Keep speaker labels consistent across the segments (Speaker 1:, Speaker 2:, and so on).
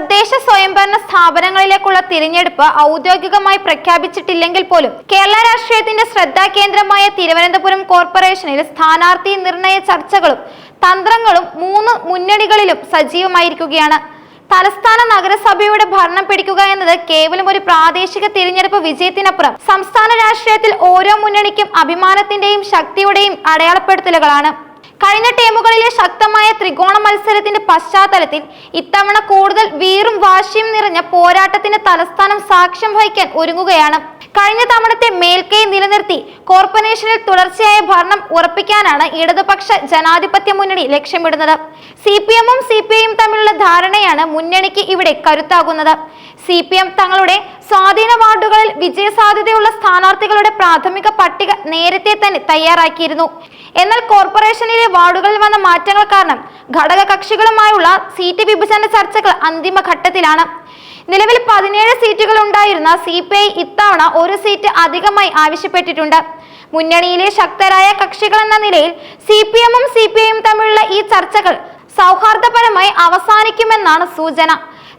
Speaker 1: തദ്ദേശ സ്വയംഭരണ സ്ഥാപനങ്ങളിലേക്കുള്ള തിരഞ്ഞെടുപ്പ് ഔദ്യോഗികമായി പ്രഖ്യാപിച്ചിട്ടില്ലെങ്കിൽ പോലും കേരള രാഷ്ട്രീയത്തിന്റെ ശ്രദ്ധാകേന്ദ്രമായ തിരുവനന്തപുരം കോർപ്പറേഷനിൽ സ്ഥാനാർത്ഥി നിർണയ ചർച്ചകളും തന്ത്രങ്ങളും മൂന്ന് മുന്നണികളിലും സജീവമായിരിക്കുകയാണ് തലസ്ഥാന നഗരസഭയുടെ ഭരണം പിടിക്കുക എന്നത് കേവലം ഒരു പ്രാദേശിക തിരഞ്ഞെടുപ്പ് വിജയത്തിനപ്പുറം സംസ്ഥാന രാഷ്ട്രീയത്തിൽ ഓരോ മുന്നണിക്കും അഭിമാനത്തിന്റെയും ശക്തിയുടെയും അടയാളപ്പെടുത്തലുകളാണ് കഴിഞ്ഞ ടീമുകളിലെ ശക്തമായ ത്രികോണ മത്സരത്തിന്റെ പശ്ചാത്തലത്തിൽ ഇത്തവണ കൂടുതൽ വീറും വാശിയും നിറഞ്ഞ പോരാട്ടത്തിന്റെ തലസ്ഥാനം സാക്ഷ്യം വഹിക്കാൻ ഒരുങ്ങുകയാണ് കഴിഞ്ഞ തവണത്തെ മേൽക്കൈ നിലനിർത്തി കോർപ്പറേഷനിൽ തുടർച്ചയായ ഭരണം ഉറപ്പിക്കാനാണ് ഇടതുപക്ഷ ജനാധിപത്യ മുന്നണി ലക്ഷ്യമിടുന്നത് സി പി എമ്മും സി പി ഐയും തമ്മിലുള്ള ധാരണയാണ് മുന്നണിക്ക് ഇവിടെ കരുത്താകുന്നത് സി പി എം തങ്ങളുടെ സ്വാധീന വാർഡുകളിൽ വിജയസാധ്യതയുള്ള സ്ഥാനാർത്ഥികളുടെ പ്രാഥമിക പട്ടിക നേരത്തെ തന്നെ തയ്യാറാക്കിയിരുന്നു എന്നാൽ കോർപ്പറേഷനിലെ വാർഡുകളിൽ വന്ന മാറ്റങ്ങൾ കാരണം ഘടക കക്ഷികളുമായുള്ള സീറ്റ് വിഭജന ചർച്ചകൾ അന്തിമഘട്ടത്തിലാണ് നിലവിൽ പതിനേഴ് സീറ്റുകൾ ഉണ്ടായിരുന്ന സി പി ഐ ഇത്തവണ ഒരു സീറ്റ് അധികമായി ആവശ്യപ്പെട്ടിട്ടുണ്ട് മുന്നണിയിലെ ശക്തരായ കക്ഷികൾ എന്ന നിലയിൽ സി പി എമ്മും സി പി ഐയും തമ്മിലുള്ള ഈ ചർച്ചകൾ സൗഹാർദ്ദപരമായി അവസാനിക്കുമെന്നാണ് സൂചന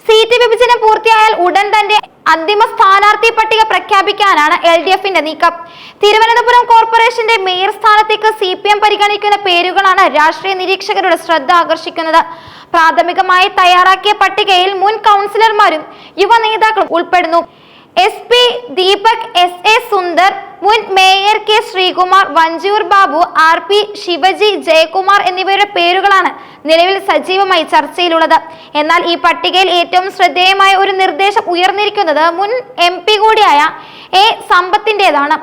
Speaker 1: സീറ്റ് വിഭജനം പൂർത്തിയായാൽ ഉടൻ തന്നെ അന്തിമ സ്ഥാനാർത്ഥി പട്ടിക പ്രഖ്യാപിക്കാനാണ് എൽ ഡി എഫിന്റെ നീക്കം തിരുവനന്തപുരം കോർപ്പറേഷന്റെ മേയർ സ്ഥാനത്തേക്ക് സി പി എം പരിഗണിക്കുന്ന പേരുകളാണ് രാഷ്ട്രീയ നിരീക്ഷകരുടെ ശ്രദ്ധ ആകർഷിക്കുന്നത് പ്രാഥമികമായി തയ്യാറാക്കിയ പട്ടികയിൽ മുൻ കൗൺസിലർമാരും യുവ നേതാക്കളും ഉൾപ്പെടുന്നു S P Deepak S Sundar മുൻ mayor K Sreekumar Vanchoor Babu R P Shivaji Jayakumar എന്നിവരുടെ പേരുകളാണ് നിലവിൽ സജീവമായി ചർച്ചയിലുള്ളത് എന്നാൽ ഈ പട്ടികയിൽ ഏറ്റവും ശ്രദ്ധേയമായ ഒരു നിർദ്ദേശം ഉയർന്നിരിക്കുന്നത് മുൻ എം കൂടിയായ എ സമ്പത്തിൻ്റെതാണ്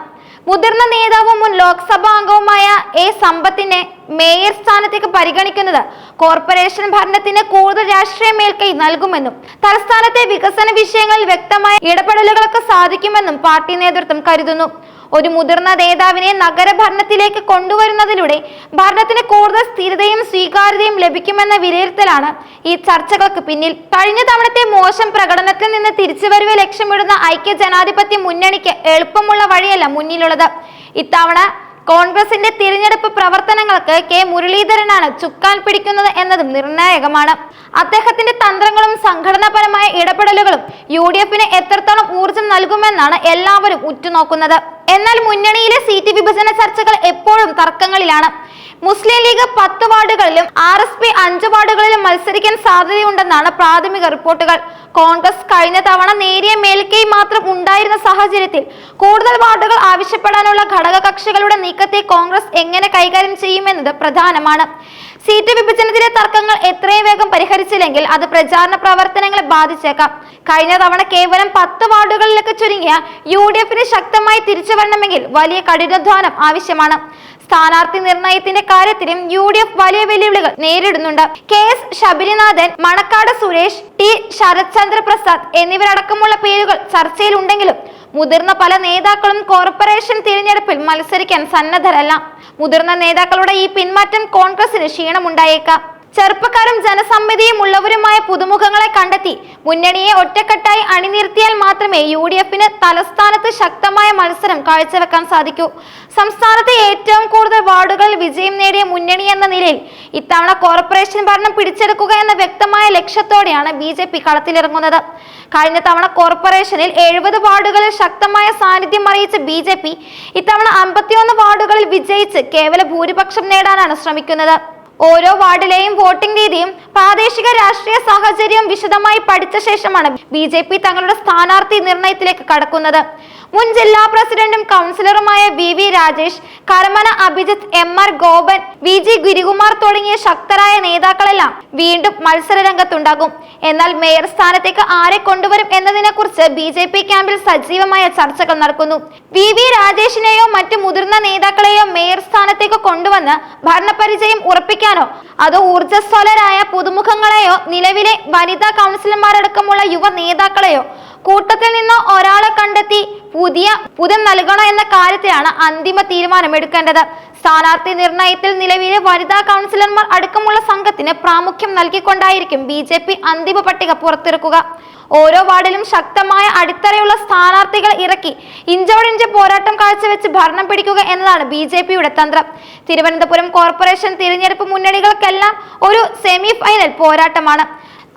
Speaker 1: മുതിർന്ന നേതാവും മുൻ ലോക്സഭാ അംഗവുമായ എ സമ്പത്തിനെ മേയർ സ്ഥാനത്തേക്ക് പരിഗണിക്കുന്നത് കോർപ്പറേഷൻ ഭരണത്തിന് കൂടുതൽ രാഷ്ട്രീയ മേൽക്കൈ നൽകുമെന്നും തലസ്ഥാനത്തെ വികസന വിഷയങ്ങളിൽ വ്യക്തമായ ഇടപെടലുകളൊക്കെ സാധിക്കുമെന്നും പാർട്ടി നേതൃത്വം കരുതുന്നു ഒരു മുതിർന്ന നേതാവിനെ നഗരഭരണത്തിലേക്ക് കൊണ്ടുവരുന്നതിലൂടെ ഭരണത്തിന് കൂടുതൽ സ്ഥിരതയും സ്വീകാര്യതയും ലഭിക്കുമെന്ന വിലയിരുത്തലാണ് ഈ ചർച്ചകൾക്ക് പിന്നിൽ കഴിഞ്ഞ തവണത്തെ മോശം പ്രകടനത്തിൽ നിന്ന് തിരിച്ചുവരവ് ലക്ഷ്യമിടുന്ന ഐക്യ ജനാധിപത്യ മുന്നണിക്ക് എളുപ്പമുള്ള വഴിയല്ല മുന്നിലുള്ള ഉള്ളത് ഇത്തവണ കോൺഗ്രസിന്റെ തിരഞ്ഞെടുപ്പ് പ്രവർത്തനങ്ങൾക്ക് കെ മുരളീധരനാണ് ചുക്കാൻ പിടിക്കുന്നത് എന്നതും നിർണായകമാണ് അദ്ദേഹത്തിന്റെ തന്ത്രങ്ങളും സംഘടനാപരമായ ഇടപെടലുകളും യു ഡി എഫിന് എത്രത്തോളം ഊർജം നൽകുമെന്നാണ് എല്ലാവരും ഉറ്റുനോക്കുന്നത് എന്നാൽ മുന്നണിയിലെ സീറ്റ് വിഭജന ചർച്ചകൾ എപ്പോഴും തർക്കങ്ങളിലാണ് മുസ്ലിം ലീഗ് പത്ത് വാർഡുകളിലും ആർ എസ് പി അഞ്ച് വാർഡുകളിലും മത്സരിക്കാൻ സാധ്യതയുണ്ടെന്നാണ് പ്രാഥമിക റിപ്പോർട്ടുകൾ കോൺഗ്രസ് കഴിഞ്ഞ തവണ നേരിയ മേൽക്കൈ മാത്രം ഉണ്ടായിരുന്ന സാഹചര്യത്തിൽ കൂടുതൽ വാർഡുകൾ ആവശ്യപ്പെടാനുള്ള ഘടക കക്ഷികളുടെ നീക്കത്തെ കോൺഗ്രസ് എങ്ങനെ കൈകാര്യം ചെയ്യുമെന്നത് പ്രധാനമാണ് സീറ്റ് വിഭജനത്തിലെ അതിവേഗം പരിഹരിച്ചില്ലെങ്കിൽ അത് പ്രചാരണ പ്രവർത്തനങ്ങളെ ബാധിച്ചേക്കാം കഴിഞ്ഞ തവണ കേവലം പത്ത് വാർഡുകളിലൊക്കെ ചുരുങ്ങിയ യു ഡി എഫിന് ശക്തമായി തിരിച്ചു വരണമെങ്കിൽ വലിയ കഠിനാധ്വാനം ആവശ്യമാണ് സ്ഥാനാർത്ഥി നിർണയത്തിന്റെ കാര്യത്തിലും യു ഡി എഫ് വലിയ വെല്ലുവിളികൾ നേരിടുന്നുണ്ട് K S Sabarinathan Manacaud Suresh T Sarathchandra Prasad എന്നിവരടക്കമുള്ള പേരുകൾ ചർച്ചയിലുണ്ടെങ്കിലും മുതിർന്ന പല നേതാക്കളും കോർപ്പറേഷൻ തിരഞ്ഞെടുപ്പിൽ മത്സരിക്കാൻ സന്നദ്ധരല്ല മുതിർന്ന നേതാക്കളുടെ ഈ പിന്മാറ്റം കോൺഗ്രസിന് ക്ഷീണമുണ്ടായേക്കാം ചെറുപ്പക്കാരും ജനസമ്മതിയും ഉള്ളവരുമായ പുതുമുഖങ്ങളെ കണ്ടെത്തി മുന്നണിയെ ഒറ്റക്കെട്ടായി അണിനിർത്തിയാൽ മാത്രമേ യു ഡി എഫിന് തലസ്ഥാനത്ത് ശക്തമായ മത്സരം കാഴ്ചവെക്കാൻ സാധിക്കൂ സംസ്ഥാനത്തെ ഏറ്റവും കൂടുതൽ വാർഡുകളിൽ വിജയം നേടിയ മുന്നണി എന്ന നിലയിൽ ഇത്തവണ കോർപ്പറേഷൻ ഭരണം പിടിച്ചെടുക്കുക എന്ന വ്യക്തമായ ലക്ഷ്യത്തോടെയാണ് ബി ജെ പി കളത്തിലിറങ്ങുന്നത് കഴിഞ്ഞ തവണ കോർപ്പറേഷനിൽ എഴുപത് വാർഡുകളിൽ ശക്തമായ സാന്നിധ്യം അറിയിച്ച ബി ജെ പി ഇത്തവണ അമ്പത്തിയൊന്ന് വാർഡുകളിൽ വിജയിച്ച് കേവല ഭൂരിപക്ഷം നേടാനാണ് ശ്രമിക്കുന്നത് ഓരോ വാർഡിലെയും വോട്ടിംഗ് രീതിയും പ്രാദേശിക രാഷ്ട്രീയ സാഹചര്യവും വിശദമായി പഠിച്ച ശേഷമാണ് ബി ജെ പി തങ്ങളുടെ സ്ഥാനാർത്ഥി നിർണയത്തിലേക്ക് കടക്കുന്നത് മുൻ ജില്ലാ പ്രസിഡന്റും കൗൺസിലറുമായ V V Rajesh Karamana Abhijith M R Gopan V G Girikumar തുടങ്ങിയ ശക്തരായ നേതാക്കളെല്ലാം വീണ്ടും മത്സര രംഗത്തുണ്ടാകും എന്നാൽ മേയർ സ്ഥാനത്തേക്ക് ആരെ കൊണ്ടുവരും എന്നതിനെക്കുറിച്ച് ബി ജെ പി ക്യാമ്പിൽ സജീവമായ ചർച്ചകൾ നടക്കുന്നു വി വി രാജേഷിനെയോ മറ്റു മുതിർന്ന നേതാക്കളെയോ മേയർ സ്ഥാനത്തേക്ക് കൊണ്ടുവന്ന് ഭരണപരിചയം ഉറപ്പിക്കാൻ സൃഷ്ടിക്കാനോ അതോ ഊർജ്ജസ്വലരായ പുതുമുഖങ്ങളെയോ നിലവിലെ വനിതാ കൗൺസിലർമാരടക്കമുള്ള യുവ നേതാക്കളെയോ കൂട്ടത്തിൽ നിന്ന് ഒരാളെ കണ്ടെത്തി പുതിയ പുതിയ നൽകണോ എന്ന കാര്യത്തിലാണ് അന്തിമ തീരുമാനമെടുക്കേണ്ടത് സ്ഥാനാർത്ഥി നിർണയത്തിൽ നിലവിലെ വനിതാ കൗൺസിലർമാർ അടക്കമുള്ള സംഘത്തിന് പ്രാമുഖ്യം നൽകിക്കൊണ്ടായിരിക്കും ബി ജെ പി അന്തിമ പട്ടിക പുറത്തിറക്കുക ഓരോ വാർഡിലും ശക്തമായ അടിത്തറയുള്ള സ്ഥാനാർത്ഥികൾ ഇറക്കി ഇഞ്ചോടിഞ്ച് പോരാട്ടം കാഴ്ചവെച്ച് ഭരണം പിടിക്കുക എന്നതാണ് ബി ജെ പിയുടെ തന്ത്രം തിരുവനന്തപുരം കോർപ്പറേഷൻ തിരഞ്ഞെടുപ്പ് മുന്നണികൾക്കെല്ലാം ഒരു സെമി ഫൈനൽ പോരാട്ടമാണ്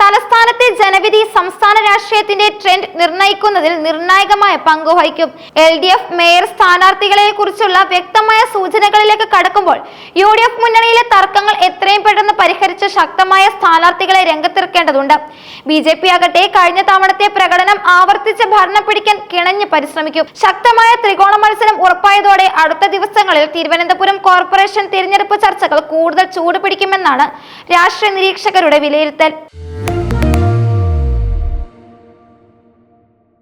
Speaker 1: തലസ്ഥാനത്തെ ജനവിധി സംസ്ഥാന രാഷ്ട്രീയത്തിന്റെ ട്രെൻഡ് നിർണ്ണയിക്കുന്നതിൽ നിർണായകമായ വഹിക്കും എൽ ഡി എഫ് മേയർ സ്ഥാനാർത്ഥികളെ കുറിച്ചുള്ള വ്യക്തമായ സൂചനകളിലേക്ക് കടക്കുമ്പോൾ യു ഡി എഫ് മുന്നണിയിലെ തർക്കങ്ങൾ എത്രയും പെട്ടെന്ന് പരിഹരിച്ച് ശക്തമായ സ്ഥാനാർത്ഥികളെ രംഗത്തിറക്കേണ്ടതുണ്ട് ബി ജെ പി ആകട്ടെ കഴിഞ്ഞ തവണത്തെ പ്രകടനം ആവർത്തിച്ച് ഭരണം പിടിക്കാൻ കിണഞ്ഞ് പരിശ്രമിക്കും ശക്തമായ ത്രികോണ മത്സരം ഉറപ്പായതോടെ അടുത്ത ദിവസങ്ങളിൽ തിരുവനന്തപുരം കോർപ്പറേഷൻ തിരഞ്ഞെടുപ്പ് ചർച്ചകൾ കൂടുതൽ ചൂട് പിടിക്കുമെന്നാണ് രാഷ്ട്രീയ നിരീക്ഷകരുടെ വിലയിരുത്തൽ